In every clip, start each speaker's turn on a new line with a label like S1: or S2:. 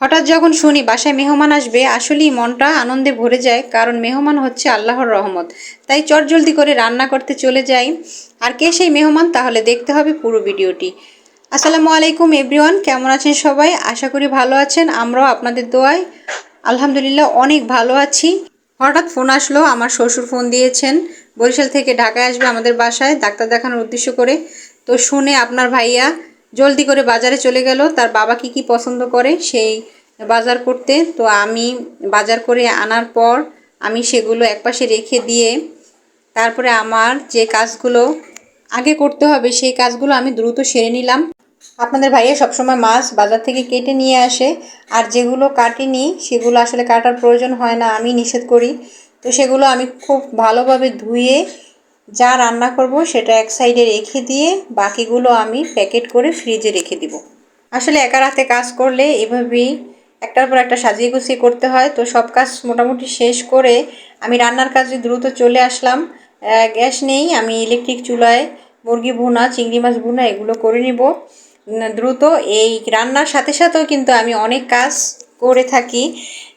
S1: হঠাৎ যখন শুনি বাসায় মেহমান আসবে, আসলেই মনটা আনন্দে ভরে যায়, কারণ মেহমান হচ্ছে আল্লাহর রহমত। তাই চটজলদি করে রান্না করতে চলে যাই। আর কে সেই মেহমান, তাহলে দেখতে হবে পুরো ভিডিওটি। আসসালামু আলাইকুম এভরিওয়ান, কেমন আছেন সবাই? আশা করি ভালো আছেন, আমরাও আপনাদের দোয়ায় আলহামদুলিল্লাহ অনেক ভালো আছি। হঠাৎ ফোন আসলো, আমার শ্বশুর ফোন দিয়েছেন। বরিশাল থেকে ঢাকায় আসবে আমাদের বাসায়, ডাক্তার দেখানোর উদ্দেশ্য করে। তো শুনে আপনার ভাইয়া জলদি করে বাজারে চলে গেল। তার বাবা কি কি পছন্দ করে সেই বাজার করতে। তো আমি বাজার করে আনার পর আমি সেগুলো একপাশে রেখে দিয়ে তারপরে আমার যে কাজগুলো আগে করতে হবে সেই কাজগুলো আমি দ্রুত সেরে নিলাম। আপনাদের ভাইয়া সবসময় মাছ বাজার থেকে কেটে নিয়ে আসে। আর যেগুলো কাটিনি সেগুলো আসলে কাটার প্রয়োজন হয় না, আমি নিষেধ করি। তো সেগুলো আমি খুব ভালোভাবে ধুয়ে যা রান্না করব সেটা এক সাইডে রেখে দিয়ে বাকিগুলো আমি প্যাকেট করে ফ্রিজে রেখে দিব। আসলে একা রাতে কাজ করলে এভাবেই একটার পর একটা সাজিয়ে গুছিয়ে করতে হয়। তো সব কাজ মোটামুটি শেষ করে আমি রান্নার কাজে দ্রুত চলে আসলাম। গ্যাস নেই, আমি ইলেকট্রিক চুলায় মুরগি ভুনা, চিংড়ি মাছ ভুনা এগুলো করে নিব। দ্রুত এই রান্নার সাথে সাথেও কিন্তু আমি অনেক কাজ করে থাকি।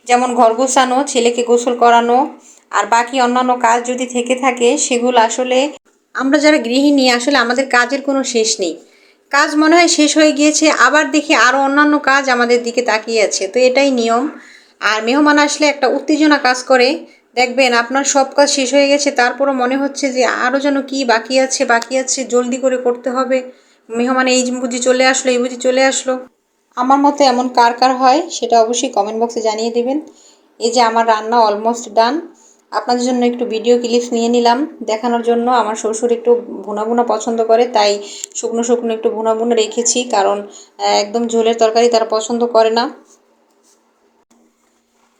S1: যেমন ঘর গোছানো ছেলেকে গোসল করানো আর বাকি অন্যান্য কাজ যদি থেকে থাকে, সেগুলো আসলে আমরা যারা গৃহিণী, আসলে আমাদের কাজের কোনো শেষ নেই। কাজ মনে হয় শেষ হয়ে গিয়েছে, আবার দেখি আরও অন্যান্য কাজ আমাদের দিকে তাকিয়ে আছে। তো এটাই নিয়ম। আর মেহমান আসলে একটা উত্তেজনা কাজ করে। দেখবেন আপনার সব কাজ শেষ হয়ে গেছে, তারপরও মনে হচ্ছে যে আরও যেন কি বাকি আছে বাকি আছে, জলদি করে করতে হবে। মেহমান এই বুঝি চলে আসলো, এই বুঝি চলে আসলো। আমার মতো এমন কার কার হয়, সেটা অবশ্যই কমেন্ট বক্সে জানিয়ে দেবেন। এই যে আমার রান্না অলমোস্ট ডান আপনাদের জন্য একটু ভিডিও ক্লিপস নিয়ে নিলাম দেখানোর জন্য। আমার শ্বশুর একটু ভুনা ভুনা পছন্দ করে, তাই শুকনো শুকনো একটু ভুনা ভুনা রেখেছি কারণ একদম ঝোলের তরকারি তারা পছন্দ করে না।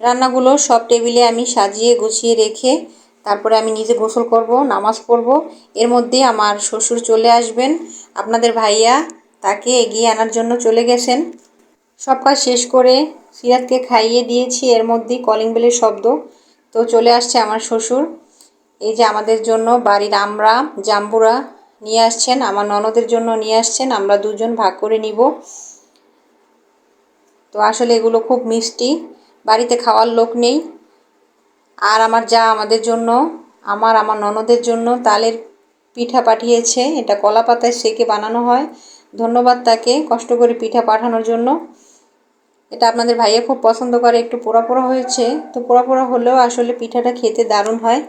S1: রান্নাগুলো সব টেবিলে আমি সাজিয়ে গুছিয়ে রেখে তারপরে আমি নিজে গোসল করব, নামাজ পড়ব। এর মধ্যে আমার শ্বশুর চলে আসবেন। আপনাদের ভাইয়া তাকে এগিয়ে আনার জন্য চলে গেছেন। সব কাজ শেষ করে সিরাতকে খাইয়ে দিয়েছি। এর মধ্যেই কলিং বেলের শব্দ। তো চলে আসছে আমার শ্বশুর। এই যে আমাদের জন্য বাড়ির আমরা, জাম্বুরা নিয়ে আসছেন, আমার ননদের জন্য নিয়ে আসছেন, আমরা দুজন ভাগ করে নিব। তো আসলে এগুলো খুব মিষ্টি, বাড়িতে খাওয়ার লোক নেই। আর আমার যা আমাদের জন্য, আমার আমার ননদের জন্য তালের পিঠা পাঠিয়েছে, এটা কলা পাতায় সেকে বানানো হয়। ধন্যবাদ তাকে কষ্ট করে পিঠা পাঠানোর জন্য। এটা আপনাদের ভাইয়া খুব পছন্দ করে, একটু পোড়া পোড়া হয়েছে। তো পোড়া পোড়া হলেও আসলে পিঠাটা খেতে দারুণ হয়।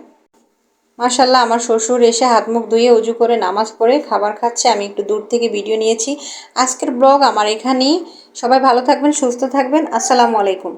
S1: মাশাল্লাহ আমার শ্বশুর এসে হাত মুখ ধুয়ে উজু করে নামাজ পড়ে খাবার খাচ্ছে, আমি একটু দূর থেকে ভিডিও নিয়েছি। আজকের ব্লগ আমার এখানেই। সবাই ভালো থাকবেন, সুস্থ থাকবেন। আসসালামু আলাইকুম।